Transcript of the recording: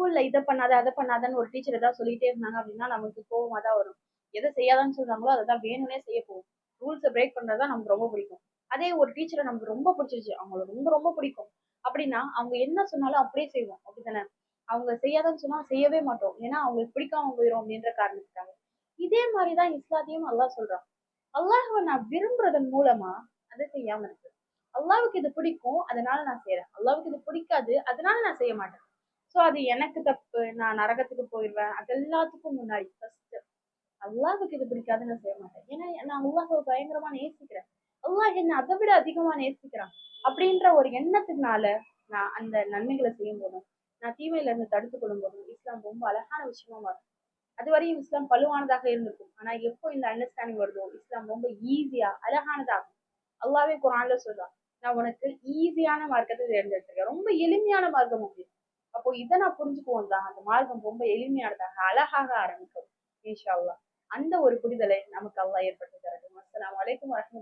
ஸ்கூல்ல இதை பண்ணாத அதை பண்ணாதன்னு ஒரு டீச்சர் ஏதாவது சொல்லிட்டே இருந்தாங்க அப்படின்னா நமக்கு கோவமா தான் வரும். எதை செய்யாதான்னு சொல்றாங்களோ அதை தான் வேணும்னே செய்ய போகும். ரூல்ஸை பிரேக் பண்றது தான் நமக்கு ரொம்ப பிடிக்கும். அதே ஒரு டீச்சரை நமக்கு ரொம்ப பிடிச்சிருச்சு. அவங்கள ரொம்ப ரொம்ப பிடிக்கும். அப்படின்னா அவங்க என்ன சொன்னாலும் அப்படியே செய்வோம். அப்படித்தானே? அவங்க செய்யாதன்னு சொன்னா செய்யவே மாட்டோம். ஏன்னா அவங்களுக்கு பிடிக்காம போயிடும் அப்படின்ற காரணத்துக்காக. இதே மாதிரிதான் இஸ்லாத்தையும் அல்லாஹ் சொல்றான். அல்லாஹவை நான் விரும்புறதன் மூலமா அதை செய்யாம இருக்கு. அல்லாவுக்கு இது பிடிக்கும் அதனால நான் செய்யறேன் அல்லாவுக்கு இது பிடிக்காது அதனால நான் செய்ய மாட்டேன். சோ அது எனக்கு தப்பு. நான் நரகத்துக்கு போயிடுவேன் அது எல்லாத்துக்கும் முன்னாடி ஃபர்ஸ்ட் அல்லாவுக்கு இது பிடிக்காது நான் செய்ய மாட்டேன். ஏன்னா நான் அல்லாஹ்வை பயங்கரமா நேசிக்கிறேன். அல்லாஹ் என்ன அதை விட அதிகமா நேசிக்கிறான். அப்படின்ற ஒரு எண்ணத்துக்குனால நான் அந்த நன்மைகளை செய்யும் போதும் நான் தீமையில இருந்து தடுத்து கொள்ளும் போதும் இஸ்லாம் ரொம்ப அழகான விஷயமா மாறும். அது வரையும் இஸ்லாம் பழுவானதாக இருந்திருக்கும். ஆனா எப்போ இந்த அண்டர்ஸ்டாண்டிங் வருதோ இஸ்லாம் ரொம்ப ஈஸியா அழகானதாகும். அல்லாவே குரான்ல சொல்றான் நான் உனக்கு ஈஸியான மார்க்கத்தை தேர்ந்தெடுத்திருக்கேன். ரொம்ப எளிமையான மார்க்கம் அப்படி அப்போ இதை நான் புரிஞ்சுக்குவோம் தான் அந்த மார்க்கம் ரொம்ப எளிமையானதாக அழகாக ஆரம்பிக்கும். இன்ஷா அல்லா அந்த ஒரு புரிதலை நமக்கு அல்லா ஏற்படுத்தி தரட்டும். அஸ்லாம் அலைக்கும் வரமத்துல